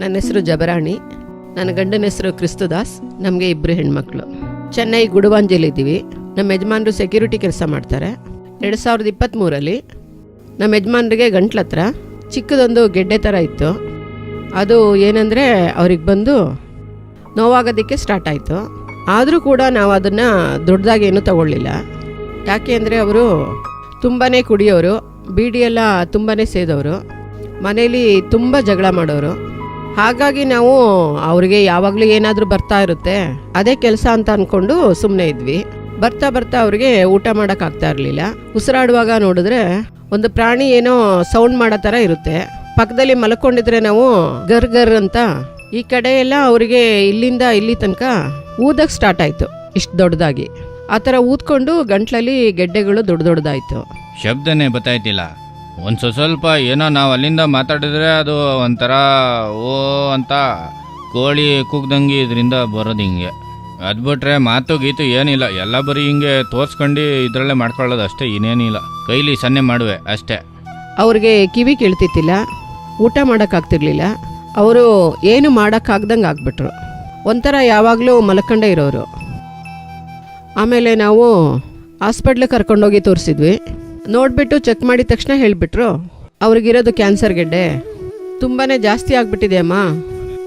ನನ್ನ ಹೆಸರು ಜಬರಾಣಿ. ನನ್ನ ಗಂಡನ ಹೆಸರು ಕ್ರಿಸ್ತುದಾಸ್. ನಮಗೆ ಇಬ್ಬರು ಹೆಣ್ಮಕ್ಳು. ಚೆನ್ನೈ ಗುಡುವಾಂಜಲಿದ್ದೀವಿ ನಮ್ಮ ಯಜಮಾನರು ಸೆಕ್ಯೂರಿಟಿ ಕೆಲಸ ಮಾಡ್ತಾರೆ. ಎರಡು ಸಾವಿರದ ಇಪ್ಪತ್ತ್ಮೂರಲ್ಲಿ ನಮ್ಮ ಯಜಮಾನ್ರಿಗೆ ಗಂಟ್ಲತ್ರ ಚಿಕ್ಕದೊಂದು ಗೆಡ್ಡೆ ಥರ ಇತ್ತು. ಅದು ಏನಂದರೆ ಅವ್ರಿಗೆ ಬಂದು ನೋವಾಗೋದಕ್ಕೆ ಸ್ಟಾರ್ಟ್ ಆಯಿತು. ಆದರೂ ಕೂಡ ನಾವು ಅದನ್ನು ದೊಡ್ಡದಾಗಿ ಏನೂ ತಗೊಳ್ಳಿಲ್ಲ. ಯಾಕೆ ಅಂದರೆ ಅವರು ತುಂಬಾ ಕುಡಿಯೋರು ಬೀಡಿಯೆಲ್ಲ ತುಂಬಾ ಸೇದೋರು, ಮನೇಲಿ ತುಂಬ ಜಗಳ ಮಾಡೋರು. ಹಾಗಾಗಿ ನಾವು ಅವರಿಗೆ ಯಾವಾಗಲೂ ಏನಾದರೂ ಬರ್ತಾ ಇರುತ್ತೆ, ಅದೇ ಕೆಲಸ ಅಂತ ಅಂದ್ಕೊಂಡು ಸುಮ್ಮನೆ ಇದ್ವಿ. ಬರ್ತಾ ಬರ್ತಾ ಅವರಿಗೆ ಊಟ ಮಾಡೋಕ್ಕಾಗ್ತಾ ಇರಲಿಲ್ಲ. ಉಸಿರಾಡುವಾಗ ನೋಡಿದ್ರೆ ಒಂದು ಪ್ರಾಣಿ ಏನೋ ಸೌಂಡ್ ಮಾಡೋ ಥರ ಇರುತ್ತೆ. ಪಕ್ಕದಲ್ಲಿ ಮಲ್ಕೊಂಡಿದ್ರೆ ನಾವು ಗರ್ ಗರ್ ಅಂತ ಈ ಕಡೆ ಎಲ್ಲ ಅವರಿಗೆ ಇಲ್ಲಿಂದ ಇಲ್ಲಿ ತನಕ ಊದಕ್ಕೆ ಸ್ಟಾರ್ಟ್ ಆಯಿತು, ಇಷ್ಟು ದೊಡ್ಡದಾಗಿ. ಆ ಥರ ಊದ್ಕೊಂಡು ಗಂಟ್ಲಲ್ಲಿ ಗೆಡ್ಡೆಗಳು ದೊಡ್ಡ ದೊಡ್ಡದಾಯಿತು. ಶಬ್ದನೇ ಗೊತ್ತಾಯ್ತಿಲ್ಲ ಒಂದು ಸ್ವಲ್ಪ ಏನೋ ನಾವು ಅಲ್ಲಿಂದ ಮಾತಾಡಿದ್ರೆ ಅದು ಒಂಥರ, ಓ ಅಂತ ಕೋಳಿ ಕುಗ್ದಂಗೆ ಇದರಿಂದ ಬರೋದು ಹಿಂಗೆ. ಅದು ಬಿಟ್ರೆ ಮಾತು ಗೀತು ಏನಿಲ್ಲ. ಎಲ್ಲ ಬರೀ ಹಿಂಗೆ ತೋರ್ಸ್ಕೊಂಡು ಇದರಲ್ಲೇ ಮಾಡ್ಕೊಳ್ಳೋದು ಅಷ್ಟೇ ಇನ್ನೇನಿಲ್ಲ ಕೈಲಿ ಸನ್ನೆ ಮಾಡುವೆ ಅಷ್ಟೇ. ಅವ್ರಿಗೆ ಕಿವಿ ಕೇಳ್ತಿತ್ತಿಲ್ಲ, ಊಟ ಮಾಡೋಕ್ಕಾಗ್ತಿರ್ಲಿಲ್ಲ. ಅವರು ಏನು ಮಾಡೋಕ್ಕಾಗ್ದಂಗೆ ಆಗ್ಬಿಟ್ರು. ಒಂಥರ ಯಾವಾಗಲೂ ಮಲ್ಕೊಂಡೇ ಇರೋರು. ಆಮೇಲೆ ನಾವು ಹಾಸ್ಪಿಟ್ಲಿಗೆ ಕರ್ಕೊಂಡೋಗಿ ತೋರಿಸಿದ್ವಿ. ನೋಡಿಬಿಟ್ಟು ಚೆಕ್ ಮಾಡಿದ ತಕ್ಷಣ ಹೇಳಿಬಿಟ್ರು, ಅವ್ರಿಗಿರೋದು ಕ್ಯಾನ್ಸರ್ ಗೆಡ್ಡೆ. ತುಂಬಾ ಜಾಸ್ತಿ ಆಗಿಬಿಟ್ಟಿದೆ ಅಮ್ಮ.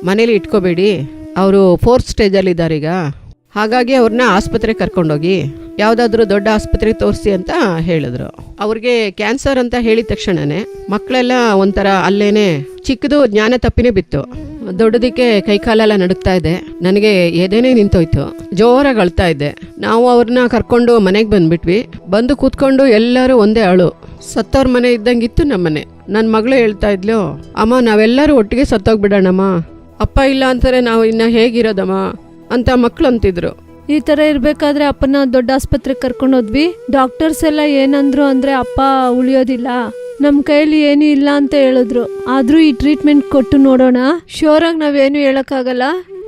ಮನೇಲಿ ಇಟ್ಕೋಬೇಡಿ. ಅವರು ಫೋರ್ತ್ ಸ್ಟೇಜಲ್ಲಿದ್ದಾರೆ ಈಗ. ಹಾಗಾಗಿ ಅವ್ರನ್ನ ಆಸ್ಪತ್ರೆಗೆ ಕರ್ಕೊಂಡೋಗಿ, ಯಾವುದಾದ್ರೂ ದೊಡ್ಡ ಆಸ್ಪತ್ರೆಗೆ ತೋರಿಸಿ ಅಂತ ಹೇಳಿದ್ರು. ಅವ್ರಿಗೆ ಕ್ಯಾನ್ಸರ್ ಅಂತ ಹೇಳಿದ ತಕ್ಷಣನೇ ಮಕ್ಕಳೆಲ್ಲ ಒಂಥರ ಅಲ್ಲೇನೆ ಚಿಕ್ಕದು ಜ್ಞಾನ ತಪ್ಪಿನೇ ಬಿತ್ತು. ದೊಡ್ಡದಕ್ಕೆ ಕೈಕಾಲೆಲ್ಲ ನಡುಕ್ತಾ ಇದೆ. ನನಗೆ ಎದೆನೇ ನಿಂತೋಯ್ತು. ಜೋರಾಗಿ ಅಳ್ತಾ ಇದ್ದೆ ನಾವು ಅವ್ರನ್ನ ಕರ್ಕೊಂಡು ಮನೆಗೆ ಬಂದ್ಬಿಟ್ವಿ. ಬಂದು ಕೂತ್ಕೊಂಡು ಎಲ್ಲರೂ ಒಂದೇ ಅಳು ಸತ್ತವ್ರ ಮನೆ ಇದ್ದಂಗಿತ್ತು ನಮ್ಮ ಮನೆ. ನನ್ನ ಮಗಳು ಹೇಳ್ತಾ ಇದ್ಲು, ಅಮ್ಮ, ನಾವೆಲ್ಲರೂ ಒಟ್ಟಿಗೆ ಸತ್ತೋಗ್ಬಿಡೋಣಮ್ಮ. ಅಪ್ಪ ಇಲ್ಲ ಅಂತಾರೆ ನಾವು ಇನ್ನ ಹೇಗಿರೋದಮ್ಮ? ಅಂತ ಮಕ್ಳು ಅಂತಿದ್ರು. ಈ ತರ ಇರ್ಬೇಕಾದ್ರೆ ಅಪ್ಪನ ದೊಡ್ಡ ಆಸ್ಪತ್ರೆಗೆ ಕರ್ಕೊಂಡೋದ್ವಿ ಡಾಕ್ಟರ್ಸ್ ಎಲ್ಲ ಏನಂದ್ರು ಅಂದ್ರೆ, ಅಪ್ಪ, ಉಳಿಯೋದಿಲ್ಲ. ನಮ್ ಕೈಯಲ್ಲಿ ಏನು ಇಲ್ಲ ಅಂತ ಹೇಳಿದ್ರು. ಆದ್ರೂ ಈ ಟ್ರೀಟ್ಮೆಂಟ್ ಕೊಟ್ಟು ನೋಡೋಣ. ಶೋರ್ ಆಗಿ ನಾವೇನು ಹೇಳೋಕ್ಕಾಗಲ್ಲ.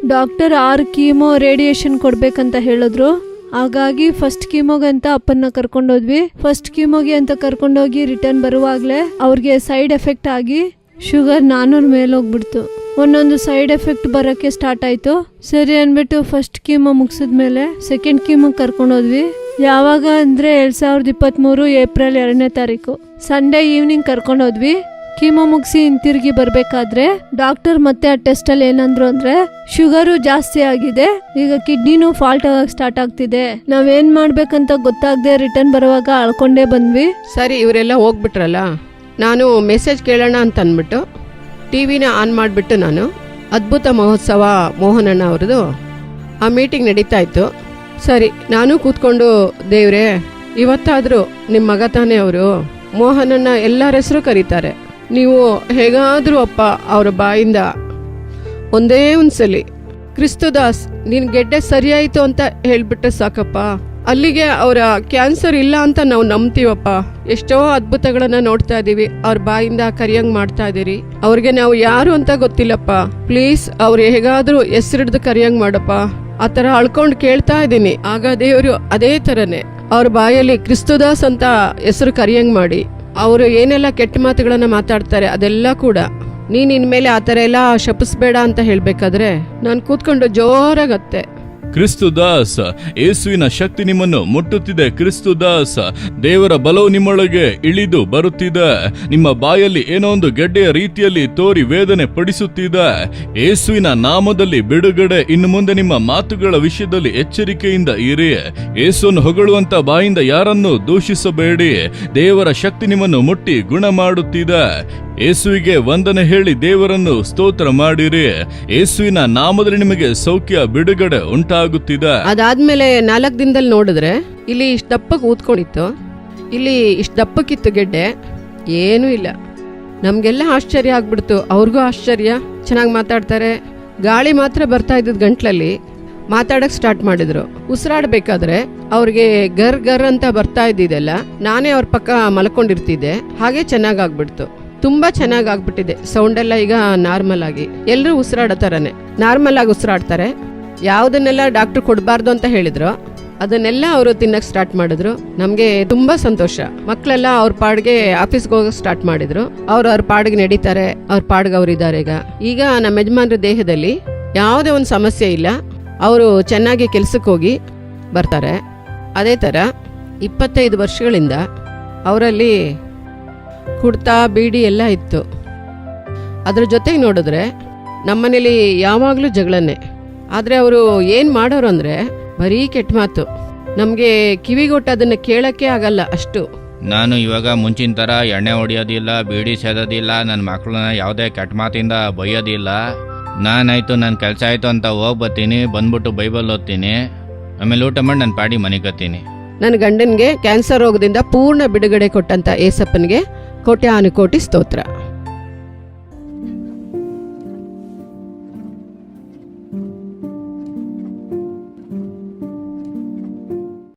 ಡಾಕ್ಟರ್ ಆರು ಕೀಮೋ ರೇಡಿಯೇಷನ್ ಕೊಡಬೇಕಂತ ಹೇಳಿದ್ರು. ಹಾಗಾಗಿ ಫಸ್ಟ್ ಕೀಮೋಗೆ ಅಂತ ಅಪ್ಪನ್ನ ಕರ್ಕೊಂಡೋದ್ವಿ. ಫಸ್ಟ್ ಕೀಮೋಗೆ ಅಂತ ಕರ್ಕೊಂಡೋಗಿ ರಿಟರ್ನ್ ಬರುವಾಗಲೇ ಅವ್ರಿಗೆ ಸೈಡ್ ಎಫೆಕ್ಟ್ ಆಗಿ ಶುಗರ್ ನಾನ್ನೂರು ಮೇಲೆ ಹೋಗ್ಬಿಡ್ತು ಒಂದೊಂದು ಸೈಡ್ ಎಫೆಕ್ಟ್ ಬರೋಕ್ಕೆ ಸ್ಟಾರ್ಟ್ ಆಯಿತು. ಸರಿ ಅಂದ್ಬಿಟ್ಟು ಫಸ್ಟ್ ಕೀಮೋ ಮುಗಿಸಿದ್ಮೇಲೆ ಸೆಕೆಂಡ್ ಕೀಮೋ ಕರ್ಕೊಂಡೋದ್ವಿ. ಯಾವಾಗ ಅಂದರೆ ಎರಡು ಸಾವಿರದ ಇಪ್ಪತ್ತ್ಮೂರು ಏಪ್ರಿಲ್ ಎರಡನೇ ತಾರೀಕು. ಸಂಡೇ ಈವ್ನಿಂಗ್ ಕರ್ಕೊಂಡೋದ್ವಿ ಕೀಮೋ ಮುಗಿಸಿ ಹಿಂತಿರುಗಿ ಬರಬೇಕಾದ್ರೆ ಡಾಕ್ಟರ್ ಮತ್ತೆ ಆ ಟೆಸ್ಟಲ್ಲಿ ಏನಂದ್ರು ಅಂದರೆ ಶುಗರು ಜಾಸ್ತಿ ಆಗಿದೆ. ಈಗ ಕಿಡ್ನಿನೂ ಫಾಲ್ಟ್ ಆಗಕ್ಕೆ ಸ್ಟಾರ್ಟ್ ಆಗ್ತಿದೆ. ನಾವೇನು ಮಾಡ್ಬೇಕಂತ ಗೊತ್ತಾಗದೆ ರಿಟರ್ನ್ ಬರುವಾಗ ಅಳ್ಕೊಂಡೇ ಬಂದ್ವಿ. ಸರಿ, ಇವರೆಲ್ಲ ಹೋಗ್ಬಿಟ್ರಲ್ಲ? ನಾನು ಮೆಸೇಜ್ ಕೇಳೋಣ ಅಂತ ಅಂದ್ಬಿಟ್ಟು ಟಿ ವಿನ ಆನ್ ಮಾಡಿಬಿಟ್ಟು ನಾನು ಅದ್ಭುತ ಮಹೋತ್ಸವ ಮೋಹನಣ್ಣ ಅವ್ರದ್ದು ಆ ಮೀಟಿಂಗ್ ನಡೀತಾ ಇತ್ತು. ಸರಿ, ನಾನು ಕೂತ್ಕೊಂಡು, ದೇವ್ರೆ, ಇವತ್ತಾದರೂ ನಿಮ್ಮ ಮಗ ತಾನೇ ಅವರು. ಮೋಹನನ್ನ ಎಲ್ಲರ ಹೆಸರು ಕರೀತಾರೆ. ನೀವು ಹೇಗಾದರೂ ಅಪ್ಪ, ಅವರ ಬಾಯಿಂದ ಒಂದೇ ಒಂದ್ಸಲಿ, ಕ್ರಿಸ್ತುದಾಸ್ ನಿನ್ನ ಗೆಡ್ಡೆ ಸರಿಯಾಯಿತು ಅಂತ ಹೇಳ್ಬಿಟ್ರೆ ಸಾಕಪ್ಪ. ಅಲ್ಲಿಗೆ ಅವರ ಕ್ಯಾನ್ಸರ್ ಇಲ್ಲ ಅಂತ ನಾವು ನಂಬ್ತೀವಪ್ಪ. ಎಷ್ಟೋ ಅದ್ಭುತಗಳನ್ನ ನೋಡ್ತಾ ಇದೀವಿ. ಅವ್ರ ಬಾಯಿಂದ ಕರಿಯಂಗ್ ಮಾಡ್ತಾ ಇದೀರಿ. ಅವ್ರಿಗೆ ನಾವು ಯಾರು ಅಂತ ಗೊತ್ತಿಲ್ಲಪ್ಪ. ಪ್ಲೀಸ್ ಅವ್ರು ಹೇಗಾದರೂ ಹೆಸರಿಡ್ದು ಕರಿಯಂಗ್ ಮಾಡಪ್ಪ. ಆ ಥರ ಅಳ್ಕೊಂಡು ಕೇಳ್ತಾ ಇದ್ದೀನಿ. ಆಗ ದೇವರು ಅದೇ ಥರನೇ. ಅವ್ರ ಬಾಯಲ್ಲಿ ಕ್ರಿಸ್ತುದಾಸ್ ಅಂತ ಹೆಸರು ಕರೆಯಂಗ್ ಮಾಡಿ, ಅವರು ಏನೆಲ್ಲ ಕೆಟ್ಟ ಮಾತುಗಳನ್ನ ಮಾತಾಡ್ತಾರೆ ಅದೆಲ್ಲ ಕೂಡ ನೀನ್ ಇನ್ಮೇಲೆ ಆ ಥರ ಎಲ್ಲ ಶಪಿಸ್ಬೇಡ ಅಂತ ಹೇಳ್ಬೇಕಾದ್ರೆ ನಾನು ಕೂತ್ಕೊಂಡು ಜೋರಾಗತ್ತೆ. ಕ್ರಿಸ್ತು ದಾಸ, ಯೇಸುವಿನ ಶಕ್ತಿ ನಿಮ್ಮನ್ನು ಮುಟ್ಟುತ್ತಿದೆ. ಕ್ರಿಸ್ತು ದಾಸ್, ದೇವರ ಬಲವು ನಿಮ್ಮೊಳಗೆ ಇಳಿದು ಬರುತ್ತಿದೆ. ನಿಮ್ಮ ಬಾಯಲ್ಲಿ ಏನೋ ಒಂದು ಗೆಡ್ಡೆಯ ರೀತಿಯಲ್ಲಿ ತೋರಿ ವೇದನೆ ಪಡಿಸುತ್ತಿದೆ. ಯೇಸುವಿನ ನಾಮದಲ್ಲಿ ಬಿಡುಗಡೆ, ಇನ್ನು ಮುಂದೆ ನಿಮ್ಮ ಮಾತುಗಳ ವಿಷಯದಲ್ಲಿ ಎಚ್ಚರಿಕೆಯಿಂದ ಇರಿ. ಯೇಸುವನ್ನು ಹೊಗಳುವಂತ ಬಾಯಿಂದ ಯಾರನ್ನು ದೂಷಿಸಬೇಡಿ. ದೇವರ ಶಕ್ತಿ ನಿಮ್ಮನ್ನು ಮುಟ್ಟಿ ಗುಣ ಮಾಡುತ್ತಿದೆ ಯೇಸುವಿಗೆ ವಂದನೆ ಹೇಳಿ ದೇವರನ್ನು ಸ್ತೋತ್ರ ಮಾಡಿರಿ. ಯೇಸುವಿನ ನಾಮದಲ್ಲಿ ನಿಮಗೆ ಸೌಖ್ಯ, ಬಿಡುಗಡೆ ಉಂಟಾಗುತ್ತಿದೆ ಅದಾದ್ಮೇಲೆ ನಾಲ್ಕು ದಿನದಲ್ಲಿ ನೋಡಿದ್ರೆ ಇಲ್ಲಿ ಇಷ್ಟು ದಪ್ಪಕ್ಕೆ ಊದ್ಕೊಂಡಿತ್ತು. ಇಲ್ಲಿ ಇಷ್ಟು ದಪ್ಪಕ್ಕಿತ್ತು ಗೆಡ್ಡೆ. ಏನೂ ಇಲ್ಲ. ನಮಗೆಲ್ಲ ಆಶ್ಚರ್ಯ ಆಗ್ಬಿಡ್ತು. ಅವ್ರಿಗೂ ಆಶ್ಚರ್ಯ. ಚೆನ್ನಾಗಿ ಮಾತಾಡ್ತಾರೆ. ಗಾಳಿ ಮಾತ್ರ ಬರ್ತಾ ಇದ್ದದ ಗಂಟ್ಲಲ್ಲಿ ಮಾತಾಡಕ್ ಸ್ಟಾರ್ಟ್ ಮಾಡಿದ್ರು. ಉಸಿರಾಡ್ಬೇಕಾದ್ರೆ ಅವ್ರಿಗೆ ಗರ್ ಗರ್ ಅಂತ ಬರ್ತಾ ಇದ್ದಿದ್ದೆಲ್ಲ ನಾನೇ ಅವ್ರ ಪಕ್ಕ ಮಲ್ಕೊಂಡಿರ್ತಿದ್ದೆ. ಹಾಗೆ ಚೆನ್ನಾಗಾಗ್ಬಿಡ್ತು ತುಂಬಾ ಚೆನ್ನಾಗಿ ಆಗ್ಬಿಟ್ಟಿದೆ. ಸೌಂಡ್ ಎಲ್ಲ ಈಗ ನಾರ್ಮಲ್ ಆಗಿ. ಎಲ್ಲರೂ ಉಸಿರಾಡೋ ಥರನೇ ನಾರ್ಮಲ್ ಆಗಿ ಉಸಿರಾಡ್ತಾರೆ. ಯಾವುದನ್ನೆಲ್ಲ ಡಾಕ್ಟರ್ ಕೊಡಬಾರ್ದು ಅಂತ ಹೇಳಿದ್ರು, ಅದನ್ನೆಲ್ಲ ಅವರು ತಿನ್ನಕ್ಕೆ ಸ್ಟಾರ್ಟ್ ಮಾಡಿದ್ರು. ನಮಗೆ ತುಂಬ ಸಂತೋಷ. ಮಕ್ಕಳೆಲ್ಲ ಅವ್ರ ಪಾಡಿಗೆ ಆಫೀಸ್ಗೆ ಹೋಗಕ್ಕೆ ಸ್ಟಾರ್ಟ್ ಮಾಡಿದ್ರು. ಅವ್ರು ಅವ್ರ ಪಾಡಿಗೆ ನಡೀತಾರೆ, ಅವ್ರ ಪಾಡಿಗೆ ಅವ್ರು ಇದ್ದಾರೆ ಈಗ. ಈಗ ನಮ್ಮ ಯಜಮಾನ್ರ ದೇಹದಲ್ಲಿ ಯಾವುದೇ ಒಂದು ಸಮಸ್ಯೆ ಇಲ್ಲ. ಅವರು ಚೆನ್ನಾಗಿ ಕೆಲಸಕ್ಕೆ ಹೋಗಿ ಬರ್ತಾರೆ. ಅದೇ ಥರ ಇಪ್ಪತ್ತೈದು ವರ್ಷಗಳಿಂದ ಅವರಲ್ಲಿ ಕುಡ್ತಾ ಬೀಡಿ ಎಲ್ಲ ಇತ್ತು. ಅದ್ರ ಜೊತೆಗೆ ನೋಡಿದ್ರೆ ನಮ್ಮನೇಲಿ ಯಾವಾಗಲೂ ಜಗಳನ್ನೇ. ಆದರೆ ಅವರು ಏನು ಮಾಡೋರು ಅಂದರೆ ಬರೀ ಕೆಟ್ಟ ಮಾತು. ನಮಗೆ ಕಿವಿಗೊಟ್ಟು ಅದನ್ನು ಕೇಳೋಕ್ಕೆ ಆಗಲ್ಲ ಅಷ್ಟು. ನಾನು ಇವಾಗ ಮುಂಚಿನ ಥರ ಎಣ್ಣೆ ಹೊಡೆಯೋದಿಲ್ಲ ಬೀಡಿ ಸೇದೋದಿಲ್ಲ ನನ್ನ ಮಕ್ಕಳನ್ನ ಯಾವುದೇ ಕೆಟ್ಟ ಮಾತಿಂದ ಬೈಯೋದಿಲ್ಲ ನಾನಾಯಿತು ನನ್ನ ಕೆಲಸ ಆಯಿತು ಅಂತ ಹೋಗಿ ಬರ್ತೀನಿ ಬಂದ್ಬಿಟ್ಟು ಬೈಬಲ್ ಓದ್ತೀನಿ. ಆಮೇಲೆ ಊಟ ಮಾಡಿ ನನ್ನ ಪಾಡಿ ಮನೆಗತ್ತೀನಿ. ನನ್ನ ಗಂಡನಿಗೆ ಕ್ಯಾನ್ಸರ್ ರೋಗದಿಂದ ಪೂರ್ಣ ಬಿಡುಗಡೆ ಕೊಟ್ಟಂಥ ಏಸಪ್ಪನಿಗೆ ಕೋಟ್ಯಾನುಕೋಟಿ ಸ್ತೋತ್ರ.